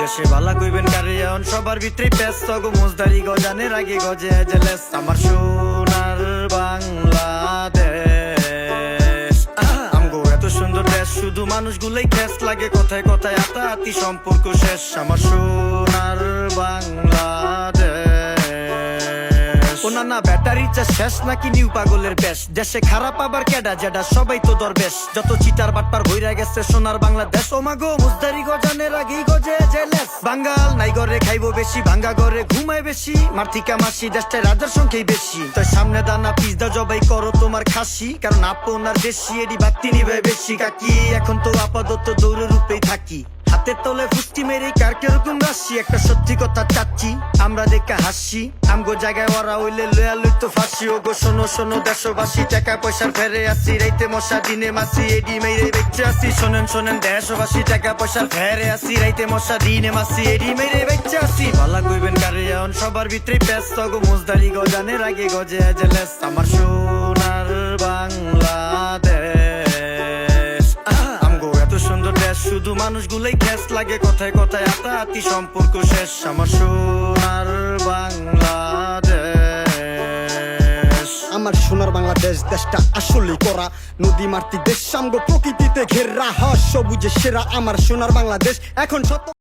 দেশে ভালা কইবেন কারে? এখন সবার ভিতরে ব্যস্ত গো, মুজদারি গজানের আগে গজে জেলেস। আমার সোনার বাংলাদেশ। আমগো এত সুন্দর দেশ, শুধু মানুষগুলোই খ্যাস লাগে। কথায় কথায় আতা আতি সম্পর্ক শেষ। আমার সোনার না না ব্যাটারি চা শেষ নাকি নিউ পাগলের বেশ? দেশে খারাপ আবার কেডা জেডা সবাই তো দরবেশ। যত চিটার বাটপার ভইরা গেছে সোনার বাংলাদেশ। ও মাগো মুজদারি গজানের আগেই গজে জেলেস। বাঙ্গাল নাই ঘরে খাইবো বেশি, ভাঙ্গা ঘরে ঘুমায় বেশি। মার্থিকা মাসি দেশটায় রাজার সংখ্যাই বেশি। তো সামনে দানা পিজদা জবাই করো তোমার খাসি, কারণ আপনার বেশি, এডি বাক্তি নিবে বেশি। কাকি, এখন তো আপাতত দৌড়ে রূপেই থাকি। হাতের তলে ফুষ্টি মেরে কার কীরকম রাশি? একটা সত্যি কথা চাচ্ছি। আমরা দেখে হাসি। আমগো জায়গায় ওরা হইলে লয়া লইতো ফাঁসি। ও গো শোনো শোনো দেশবাসী, টাকা পয়সার ফেরে আসি রাইতে মশা, দিনে মাসি এডি মেরে বেঁচে আসি শোনেন শোনেন, দেশবাসী, টাকা পয়সার ফেরে আসি রাইতে মশা, দিনে মাসি এডি মেরে বেঁচে আসি ভালা কইবেন কারে এখন সবার ভিতরে পেস্ত গো মুজদারি গজানের আগে গজে জেলেস আমার সোনার শুধু মানুষগুলোই গ্যাস লাগে, কথায় কথায় আতাহাতি সম্পর্ক শেষ। আমার সোনার বাংলাদেশ। আমার সোনার বাংলাদেশ, দেশটা আসলে করা। নদী মারতি দেশ সামগো প্রকৃতিতে ঘেরা। হস সবুজে সেরা। আমার সোনার বাংলাদেশ, এখন সত্য